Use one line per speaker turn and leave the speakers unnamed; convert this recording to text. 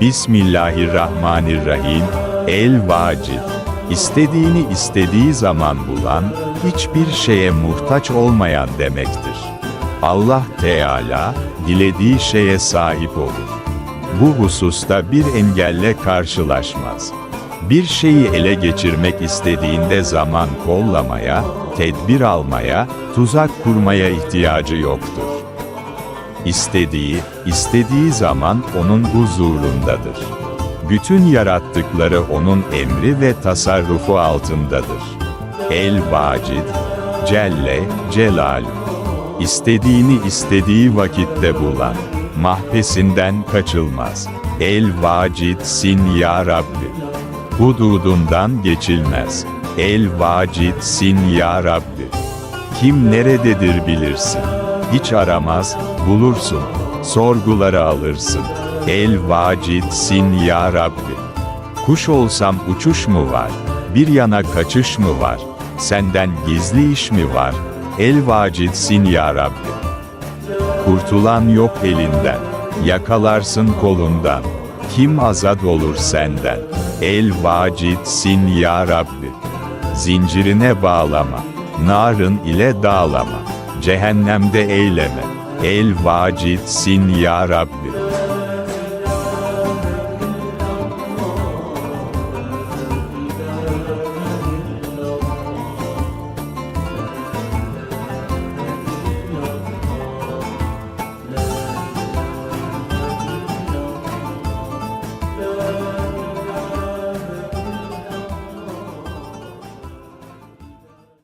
Bismillahirrahmanirrahim. El-Vacid. İstediğini istediği zaman bulan, hiçbir şeye muhtaç olmayan demektir. Allah Teala, dilediği şeye sahip olur. Bu hususta bir engelle karşılaşmaz. Bir şeyi ele geçirmek istediğinde zaman kollamaya, tedbir almaya, tuzak kurmaya ihtiyacı yoktur. İstediği, istediği zaman onun huzurundadır. Bütün yarattıkları onun emri ve tasarrufu altındadır. El-Vacid, Celle, Celal. İstediğini istediği vakitte bulan, mahpesinden kaçılmaz. El-Vacidsin ya Rabbi. Hududundan geçilmez. El-Vacidsin ya Rabbi. Kim nerededir bilirsin. Hiç aramaz, bulursun. Sorguları alırsın. El-Vacidsin ya Rabbi. Kuş olsam uçuş mu var? Bir yana kaçış mı var? Senden gizli iş mi var? El-Vacidsin ya Rabbi. Kurtulan yok elinden. Yakalarsın kolundan. Kim azad olur senden? El-Vacidsin ya Rabbi. Zincirine bağlama. Narın ile dağlama. Cehennemde eyleme. El-Vacidsin ya Rabbi.